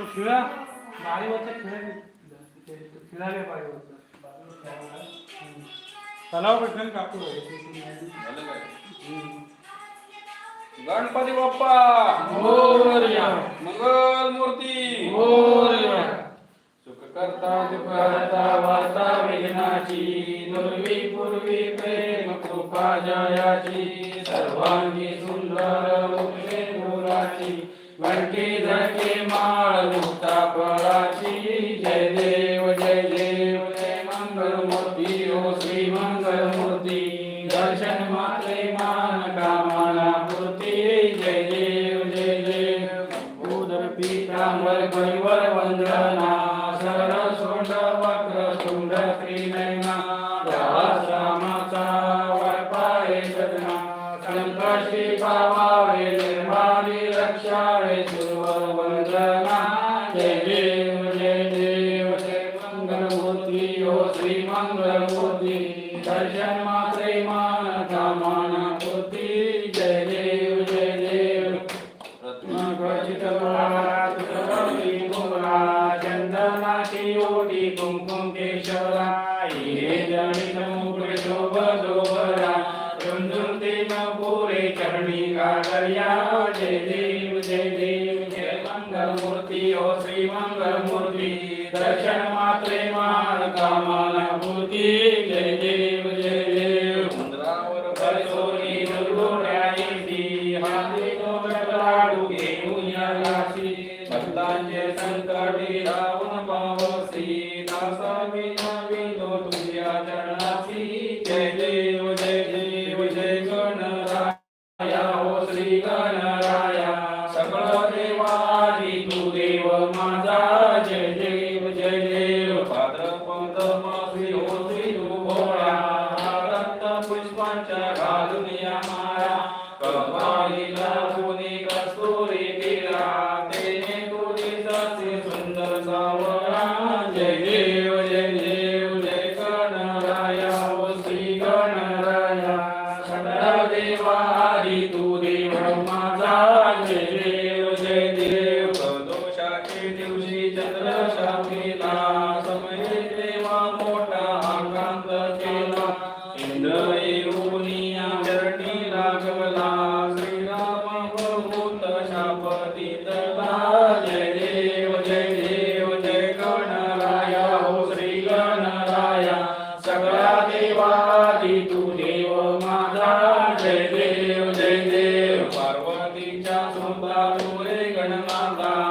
तो खिळा बारीवरचा खिळा खिळाले बारीवरचा तलाव भेटलं काकू गणपती बाप्पा! मंगल मूर्ती सुख करता करता वार्ता विघ्नाची दुर्वी पूर्वी प्रेम कृपा जयाची सर्वांगी सुंदर मुखे गुराची घडकी झडकी माळ मुक्ता फळाची नपुरे चरणी जय देव जय देव जय मंगल मूर्ती ओ श्री मंगल मूर्ति दर्शन मात्रे मान कामना या श्रीकाय Randy. इच्छा सोता गणमाता।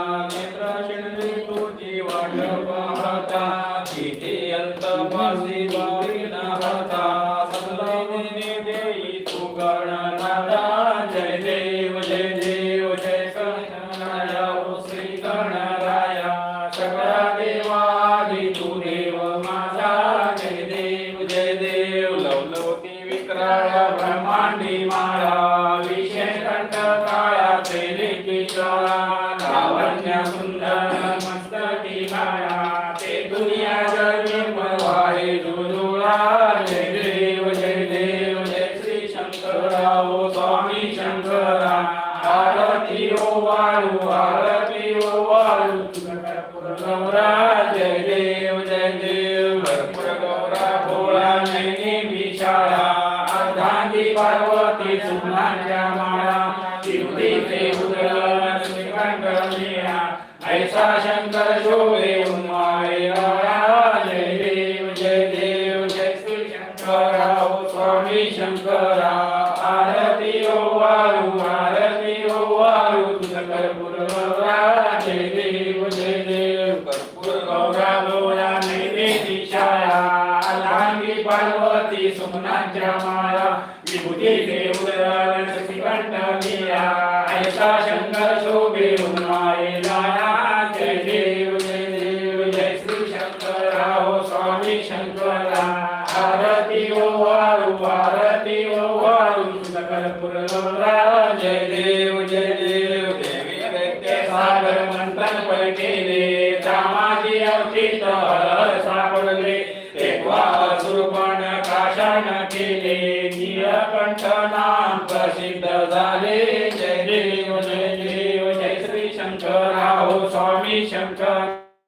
च लावण्यसुन्दर ऐसा शंकर शोभे उन्माया Jai Deva.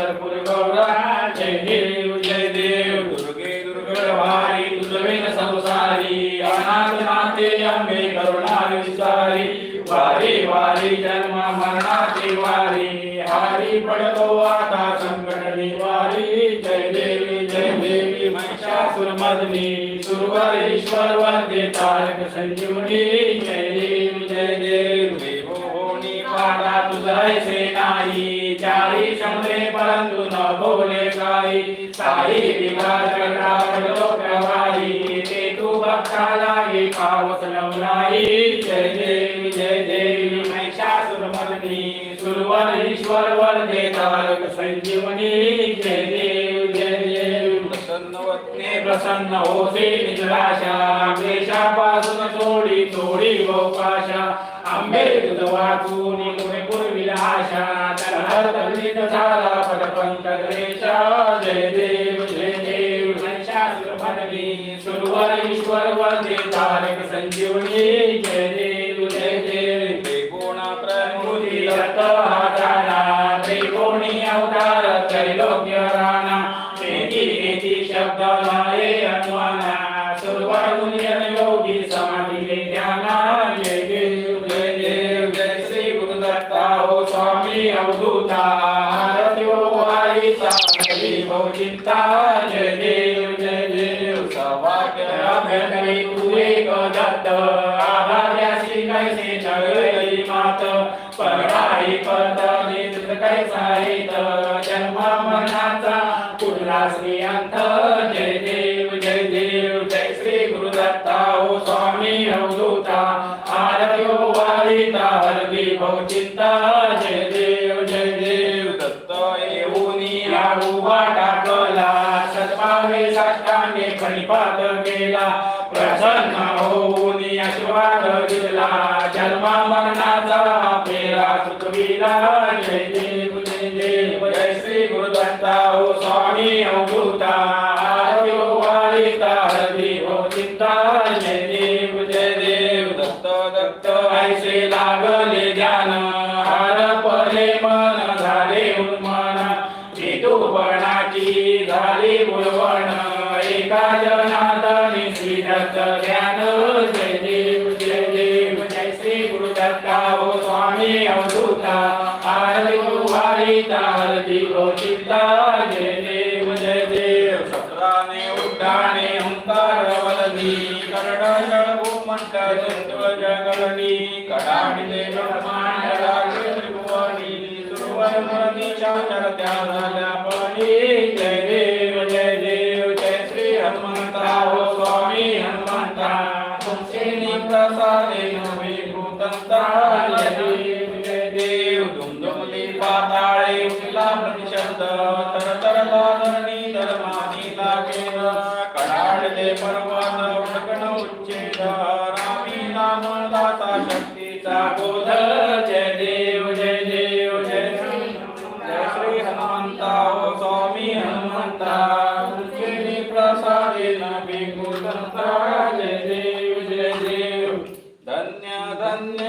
ओवाळू गौरा जय देव जय देव। दुर्गे दुर्गवारी संसारी अनाथ अंबे करुणा विस्तारी वारी वारी जन्म मरणाची वारी हारी पडतो आता संकट निवारी। जय देवी जय देवी महिषासुरमर्दिनी सुरवर ईश्वर वंदे तारक संजीवनी। साई पडलो प्रवाही ते तू भक्ताला पावस जय देवी जय देवी सुरवर ईश्वर तारक संजीवनी. जय देव जय देव. प्रसन्न प्रसन्न होते निराशा क्लेशापासून सोडी सोडी गोपाशा. आंबे तुझ वाचून पुढे पूर्वीला झाला जय देव जय देव महिषासुर सुरवर ईश्वर वंदे तारक संजीवनी। दत्त आभार्यासी कैसे नगरी मात पराई पदनी तुझ कैसा हित जन्म मनाचा कुठला श्रीअंत जय देव जय देव जय श्री गुरुदत्ता ओ स्वामी अवधूता आरती ओ वारिता हरवी भवचिंता जय देव जय देव दत्त येऊनी लागू वाटा कला सत्पावे साष्टांगे परिपात केला प्रसन्न होऊन आशीर्वाद दिला जन्मा मरणाचा पेरा सुखविला जय देव जय देव जय श्री गुरुदत्ता हो स्वामी अवभूता श्रीदत्त श्री जय देव जय देव जय श्री गुरुदत्ता ओ स्वामी अवधूता आरती वारिता हरती गोचिता जय देव जय देव। सत्राने उड्डाणे ओंकार वदनी करड जळभूमंत चंद्र जगलनी कडाडिले ब्रह्मांडला त्रिभुवनी सुरवर मनीषा त्या झाल्या पणी तुमचे प्रसादे देव दुमदुमली पाताळे प्रतिशब्द तर तर लागेल कडाडले पर्वत उडकण उच्चेद रामी नाम दाता शक्तीचा गोधर ಧನ್ಯ ಧನ್ಯ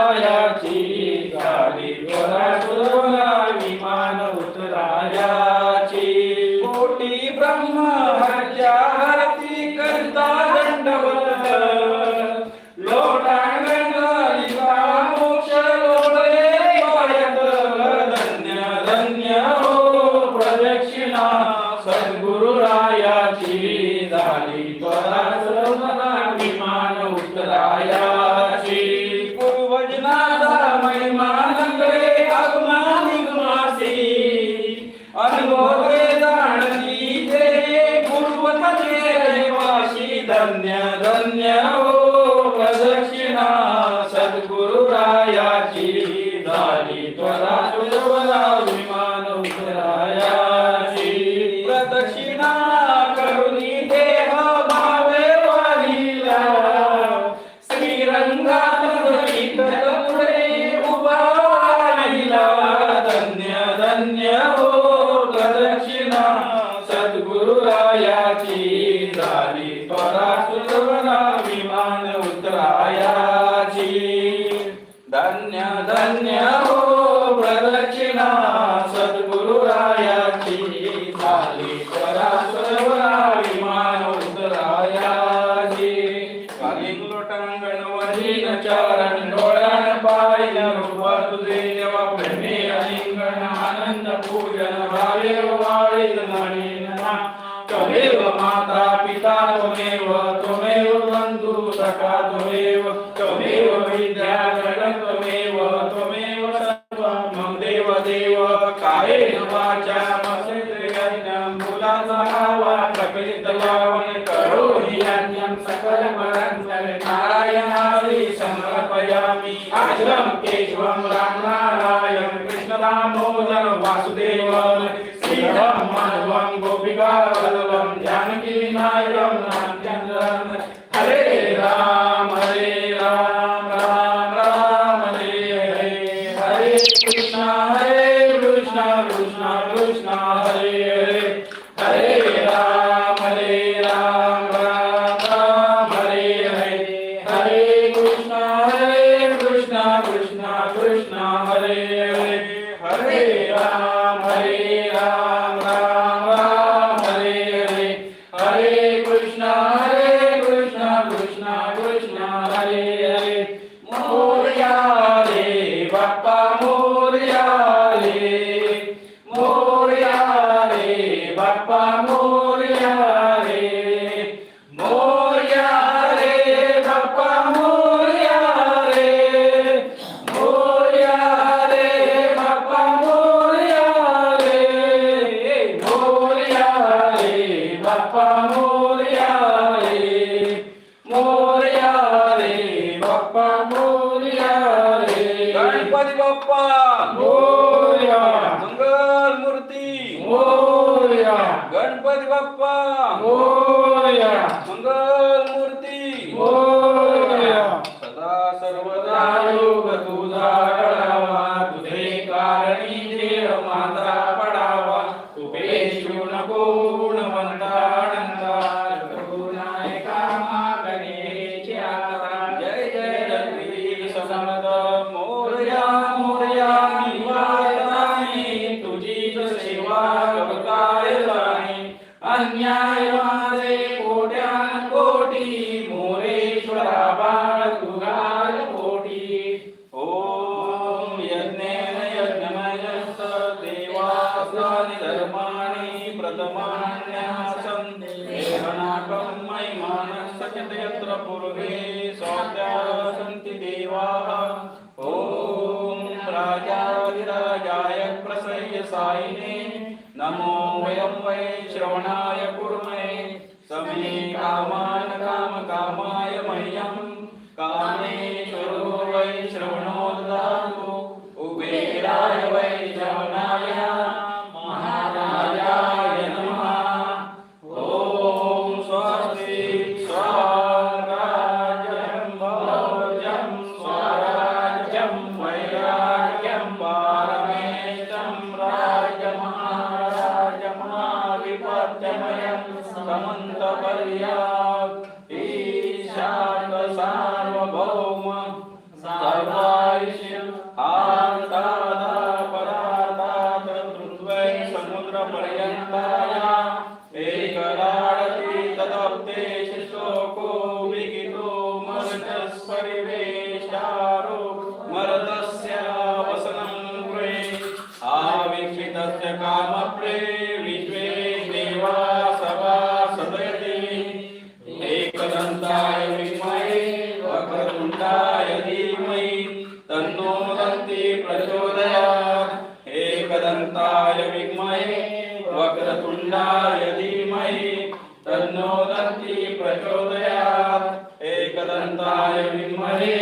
Jaya Ji. अनंत पूजन त्वमेव माता पिता त्वमेव त्वमेव बन्धु सखा त्वमेव त्वमेव विद्या त्वमेव त्वमेव सर्वं मम देव देव कायेन वाचा मसेन्द्रियं पुलासः वा प्रकृतवान् करोहि अन्यं सकलमनन्तरे नारायणादि समर्पयामि। अजलं के वासुदेवाय श्रीरामाय गोपिका गणपती बाप्पा! मोरया मंगल मूर्ती मोरया सदा सर्वदा योग तुझा घडावा तुझे कारणी देव माझा पडावा. तुपे शिव नको गुणवंता चित यत्र पूर्वे सौम्या नमो वयं वै श्रवणाय कुर्मे समे कामान काम कामाय मह्यं। कामेश्वरो वै श्रवणो கந்தாய விமரே